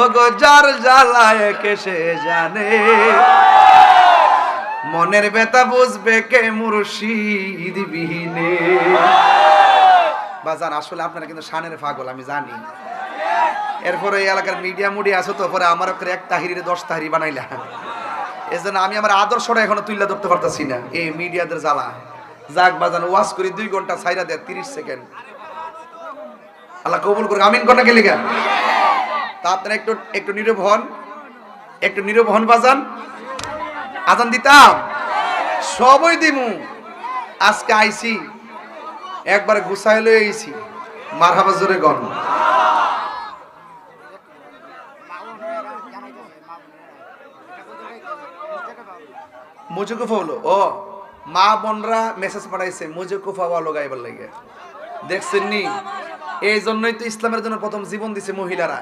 ও গো যার জ্বালায় কে সে জানে। মনের ব্যথা বুঝবে কে মুর্শিদ বিহীনে বাজান, আসলে আপনারা কিন্তু শানের পাগল, আমি জানি। এরপরে এই এলাকার মিডিয়া মুডিয়া আছে তো, পরে আমার করে এক তাহিরির দশ তাহিরি বানাইলা। এই আমি আমার আদর্শটা এখনও তুইলা ধরতে পারতাছি না, এই মিডিয়াদের জ্বালা। যাক বাজান, ওয়াজ করি দুই ঘণ্টা ছাইরা দেয়, তিরিশ সেকেন্ড। আল্লাহ কবুল করুক, আমিন কন্যা কে লিখা তা আপনারা একটু একটু নীরব হন। একটু নীরব হন, বাজান। আজান দিতাম। সবই দিমু। আজকে আইছি। একবার গুছাই লয়ে আইছি। মারহাবা জোরে গন মুজুকুফা হলো। ও, মা বোনরা মেসেজ পাঠাইছে, মুজুকুফা ওয়ালো গাইবার লাগে। দেখছেন নি এই জন্যই তো ইসলামের জন্য প্রথম জীবন দিছে মহিলারা।